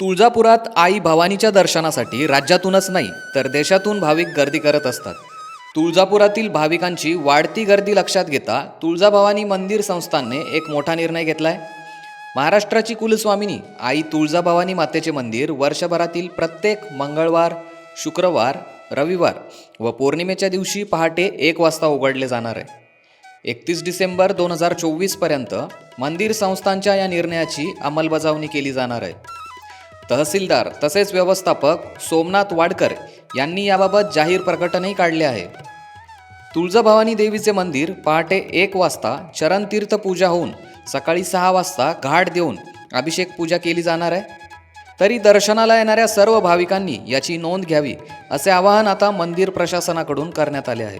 तुळजापुरात आई भवानीच्या दर्शनासाठी राज्यातूनच नाही तर देशातून भाविक गर्दी करत असतात. तुळजापुरातील भाविकांची वाढती गर्दी लक्षात घेता तुळजाभवानी मंदिर संस्थानने एक मोठा निर्णय घेतला आहे महाराष्ट्राची कुलस्वामिनी आई तुळजाभवानी मातेचे मंदिर वर्षभरातील प्रत्येक मंगळवार शुक्रवार रविवार व पौर्णिमेच्या दिवशी पहाटे एक वाजता उघडले जाणार आहे. एकतीस डिसेंबर दोन हजार चोवीसपर्यंत मंदिर संस्थांच्या या निर्णयाची अंमलबजावणी केली जाणार आहे. तहसीलदार तसेच व्यवस्थापक सोमनाथ वाडकर यांनी याबाबत जाहीर प्रकटनही काढले आहे. तुळजाभवानी देवीचे मंदिर पहाटे एक वाजता चरणतीर्थ पूजा होऊन सकाळी सहा वाजता घाट देऊन अभिषेक पूजा केली जाणार आहे. तरी दर्शनाला येणाऱ्या सर्व भाविकांनी याची नोंद घ्यावी असे आवाहन आता मंदिर प्रशासनाकडून करण्यात आले आहे.